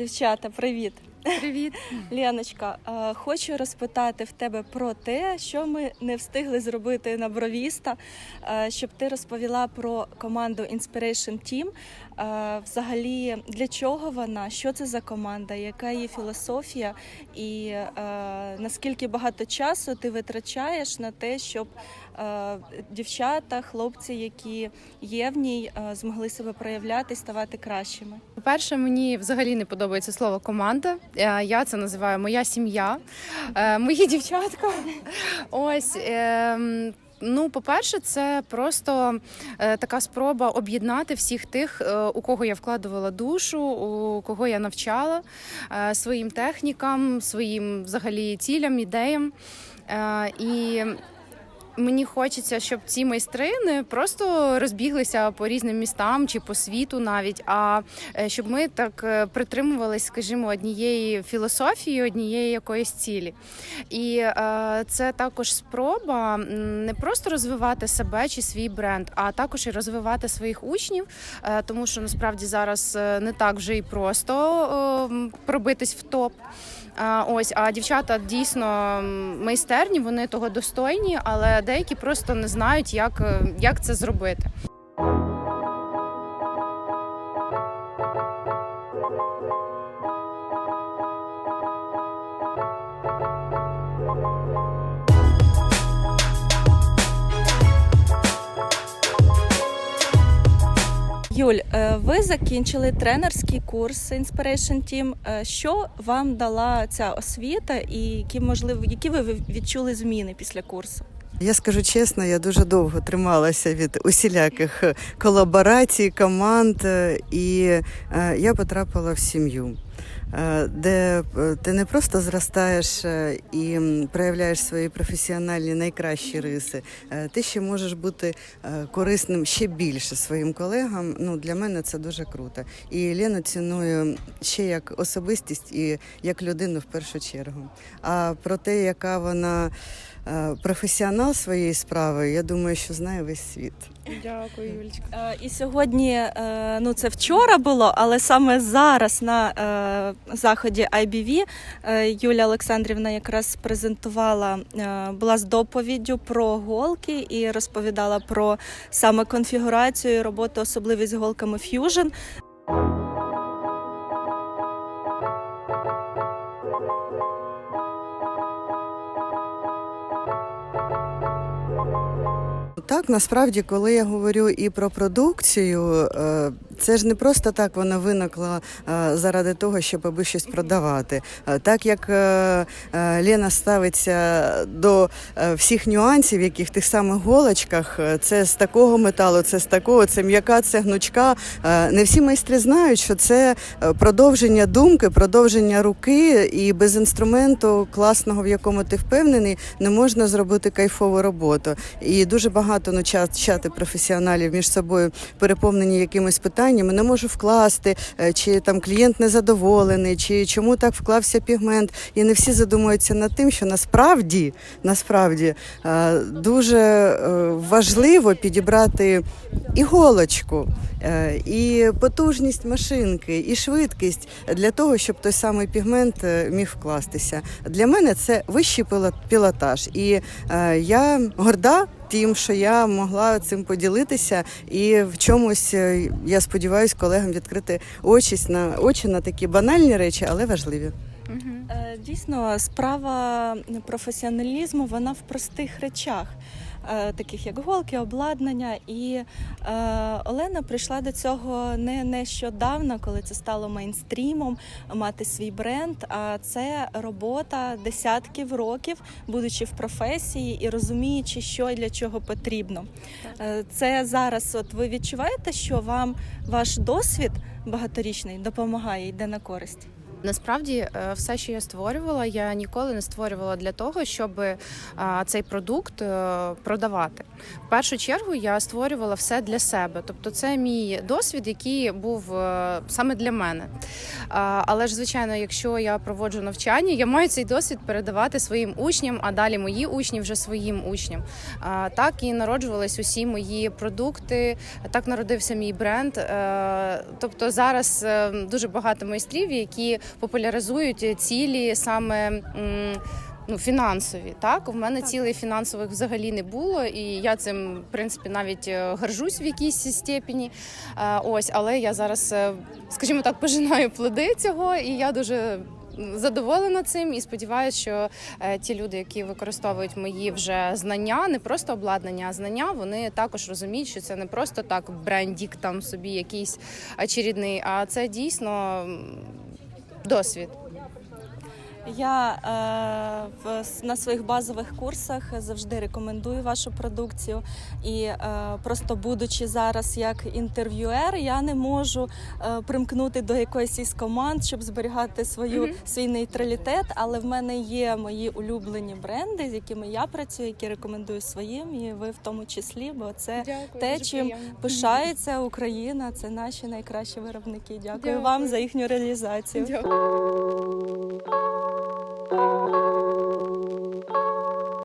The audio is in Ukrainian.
Дівчата, привіт! Привіт. Леночка, е, хочу розпитати в тебе про те, що ми не встигли зробити на бровіста, е, щоб ти розповіла про команду Inspiration Team. Е, Взагалі, для чого вона, що це за команда, яка її філософія, і наскільки багато часу ти витрачаєш на те, щоб дівчата, хлопці, які є в ній, змогли себе проявляти, ставати кращими. По-перше, мені взагалі не подобається слово команда. Е, Я це називаю моя сім'я, е, мої дівчатка. Ось. ем, Ну, по-перше, це просто е, така спроба об'єднати всіх тих, е, у кого я вкладувала душу, у кого я навчала е, своїм технікам, своїм взагалі цілям, ідеям. Е, і Мені хочеться, щоб ці майстри не просто розбіглися по різним містам чи по світу навіть, а е, щоб ми так е, притримувались, скажімо, однієї філософії, однієї якоїсь цілі. І е, це також спроба не просто розвивати себе чи свій бренд, а також і розвивати своїх учнів, е, тому що насправді зараз е, не так вже і просто е, пробитись в топ. Ось, а дівчата дійсно майстерні, вони того достойні, але деякі просто не знають, як, е, як це зробити. Юль, е, ви закінчили тренерський курс Inspiration Team. Е, Що вам дала ця освіта, і які можливо, які ви відчули зміни після курсу? Я скажу чесно, я дуже довго трималася від усіляких е, колаборацій, команд, е, і е, я потрапила в сім'ю, де ти не просто зростаєш і проявляєш свої професіональні найкращі риси, ти ще можеш бути корисним ще більше своїм колегам. Ну для мене це дуже круто. І Лену ціную ще як особистість і як людину в першу чергу. А про те, яка вона професіонал своєї справи, я думаю, що знає весь світ. Дякую, Юлічка. Е, І сьогодні, е, ну це вчора було, але саме зараз на е, заході IBV е, Юля Олександрівна якраз презентувала, е, була з доповіддю про голки і розповідала про саме конфігурацію і роботу, особливість з голками Fusion. Насправді, коли я говорю і про продукцію, е, це ж не просто так вона виникла е, заради того, щоб аби щось продавати. Е, Так як Лена ставиться до всіх нюансів, які в тих самих голочках, це з такого металу, це з такого, це м'яка, це гнучка. Не всі майстри знають, що це продовження думки, продовження руки, і без інструменту класного, в якому ти впевнений, не можна зробити кайфову роботу. І дуже багато чат, чати професіоналів між собою переповнені якимись питаннями. Не можу вкласти, е, чи там клієнт незадоволений, чи чому так вклався пігмент. І не всі задумуються над тим, що насправді, насправді е, дуже е, важливо підібрати іголочку, і потужність машинки, і швидкість для того, щоб той самий пігмент міг вкластися. Для мене це вищий пілот- пілотаж. І я горда тим, що я могла цим поділитися, і в чомусь е, я сподіваюся колегам відкрити очі на очі на такі банальні речі, але важливі. Е, Дійсно, справа професіоналізму вона в простих речах, таких як голки, обладнання. І е, Олена прийшла до цього не нещодавно, коли це стало мейнстрімом, мати свій бренд. А це робота десятків років, будучи в професії і розуміючи, що і для чого потрібно. Е, Це зараз, от ви відчуваєте, що вам ваш досвід багаторічний допомагає, йде на користь? Насправді, е, все, що я створювала, я ніколи не створювала для того, щоб е, цей продукт е, продавати. В першу чергу я створювала все для себе. Тобто, це мій досвід, який був саме для мене. Але ж, звичайно, якщо я проводжу навчання, я маю цей досвід передавати своїм учням, а далі мої учні вже своїм учням. Так і народжувались усі мої продукти, так народився мій бренд. Тобто зараз дуже багато майстрів, які популяризують цілі саме. Ну, фінансові, так у мене цілей фінансових взагалі не було, і я цим в принципі навіть е, горжусь в якійсь степені. Е, Ось, але я зараз, е, скажімо так, пожинаю плоди цього, і я дуже задоволена цим і сподіваюся, що е, ті люди, які використовують мої вже знання, не просто обладнання, а знання, вони також розуміють, що це не просто так брендік там собі якийсь очередний, а це дійсно досвід. Я е, в, на своїх базових курсах завжди рекомендую вашу продукцію. І е, просто будучи зараз як інтерв'юер, я не можу е, примкнути до якоїсь із команд, щоб зберігати свою Мгм. свій нейтралітет. Але в мене є мої улюблені бренди, з якими я працюю, які рекомендую своїм, і ви в тому числі, бо це Дякую, те, чим пишається Україна. Це наші найкращі виробники. Дякую, Дякую. вам за їхню реалізацію. Дякую.